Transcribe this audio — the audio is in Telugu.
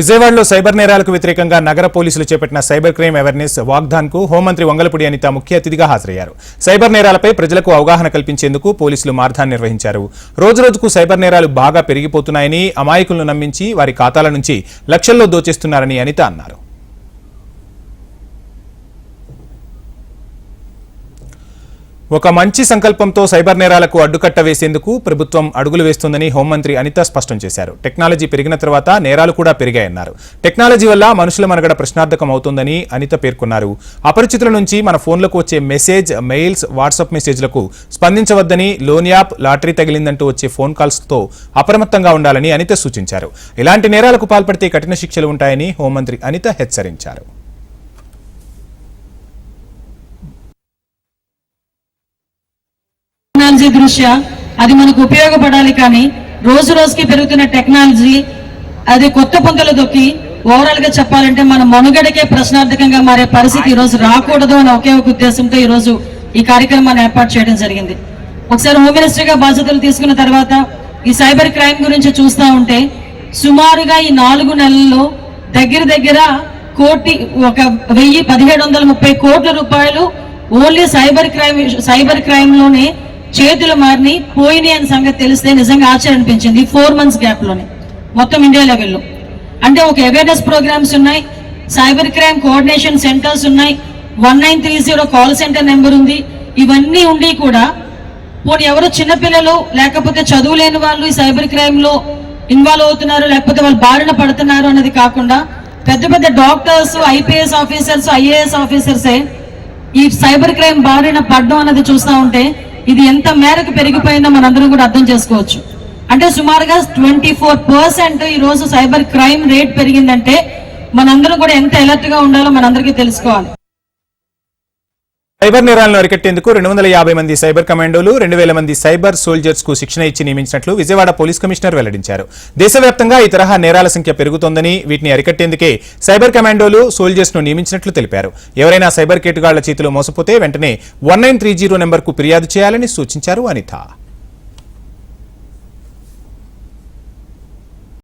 విజయవాడలో సైబర్ నేరాలకు వ్యతిరేకంగా నగర పోలీసులు చేపట్టిన సైబర్ క్రైమ్ అవేర్నెస్ వాగ్దాన్కు హోంమంత్రి వంగలపూడి అనిత ముఖ్య అతిథిగా హాజరయ్యారు. సైబర్ నేరాలపై ప్రజలకు అవగాహన కల్పించేందుకు పోలీసులు మార్థాన్ నిర్వహించారు. రోజురోజుకు సైబర్ నేరాలు బాగా పెరిగిపోతున్నాయని అమాయకులను నమ్మించి వారి ఖాతాల నుంచి లక్షల్లో దోచేస్తున్నారని అనిత అన్నారు. ఒక మంచి సంకల్పంతో సైబర్ నేరాలకు అడ్డుకట్ట వేసేందుకు ప్రభుత్వం అడుగులు వేస్తుందని హోంమంత్రి అనిత స్పష్టం చేశారు. టెక్నాలజీ పెరిగిన తర్వాత నేరాలు కూడా పెరిగాయన్నారు. టెక్నాలజీ వల్ల మనుషుల మనగడ ప్రశ్నార్థకం అవుతుందని అనిత పేర్కొన్నారు. అపరిచితుల నుంచి మన ఫోన్లకు వచ్చే మెసేజ్ మెయిల్స్ వాట్సాప్ మెసేజ్లకు స్పందించవద్దని లోన్ యాప్ లాటరీ తగిలిందంటూ వచ్చే ఫోన్ కాల్స్తో అప్రమత్తంగా ఉండాలని అనిత సూచించారు. ఇలాంటి నేరాలకు పాల్పడితే కఠిన శిక్షలు ఉంటాయని హోంమంత్రి అనిత హెచ్చరించారు. టెక్నాలజీ దృష్ట్యా అది మనకు ఉపయోగపడాలి కానీ రోజు రోజుకి పెరుగుతున్న టెక్నాలజీ అది కొత్త పొంతలు దొక్కి ఓవరాల్గా చెప్పాలంటే మన మనుగడకే ప్రశ్నార్థకంగా మారే పరిస్థితి ఈ రోజు రాకూడదు అనే ఒకే ఒక ఉద్దేశంతో ఈ రోజు ఈ కార్యక్రమాన్ని ఏర్పాటు చేయడం జరిగింది. ఒకసారి హోమ్ మినిస్టర్గా బాధ్యతలు తీసుకున్న తర్వాత ఈ సైబర్ క్రైమ్ గురించి చూస్తా ఉంటే సుమారుగా ఈ నాలుగు నెలల్లో దగ్గర దగ్గర కోటి ఒక వెయ్యి పదిహేడు వందల ముప్పై కోట్ల రూపాయలు ఓన్లీ సైబర్ క్రైమ్ సైబర్ క్రైమ్లోనే చేతులు మారిని పోయినాయి అనే సంగతి తెలిస్తే నిజంగా ఆశ్చర్యం అనిపించింది ఫోర్ మంత్స్ గ్యాప్లోనే మొత్తం ఇండియా లెవెల్లో అంటే ఒక అవేర్నెస్ ప్రోగ్రామ్స్ ఉన్నాయి సైబర్ క్రైమ్ కోఆర్డినేషన్ సెంటర్స్ ఉన్నాయి one nine three zero call centre number ఉంది. ఇవన్నీ ఉండి కూడా పోనీ ఎవరు చిన్నపిల్లలు లేకపోతే చదువు లేని వాళ్ళు ఈ సైబర్ క్రైమ్లో ఇన్వాల్వ్ అవుతున్నారు లేకపోతే వాళ్ళు బారిన పడుతున్నారు అన్నది కాకుండా పెద్ద పెద్ద డాక్టర్స్ ఐపీఎస్ ఆఫీసర్స్ ఐఏఎస్ ఆఫీసర్సే ఈ సైబర్ క్రైమ్ బారిన పడడం అన్నది చూస్తా ఉంటే ఇది ఎంత మేరకు పెరిగిపోయిందో మనందరం కూడా అర్థం చేసుకోవచ్చు. అంటే సుమారుగా ట్వంటీ ఫోర్ పర్సెంట్ ఈ రోజు సైబర్ క్రైమ్ రేట్ పెరిగిందంటే మనందరం కూడా ఎంత అలర్ట్గా ఉండాలో మనందరికీ తెలుసుకోవాలి. సైబర్ నేరాలను అరికట్టేందుకు రెండు వందల యాభై మంది సైబర్ కమాండోలు రెండు వేల మంది సైబర్ సోల్జర్స్కు శిక్షణ ఇచ్చి నియమించినట్లు విజయవాడ పోలీస్ కమిషనర్ వెల్లడించారు. దేశవ్యాప్తంగా ఈ తరహా నేరాల సంఖ్య పెరుగుతోందని వీటిని అరికట్టేందుకే సైబర్ కమాండోలు సోల్జర్స్ను నియమించినట్లు తెలిపారు. ఎవరైనా సైబర్ కేటుగాళ్ళ చేతిలో మోసపోతే వెంటనే వన్ నైన్ త్రీ జీరో నెంబర్కు ఫిర్యాదు చేయాలని సూచించారు అనిత.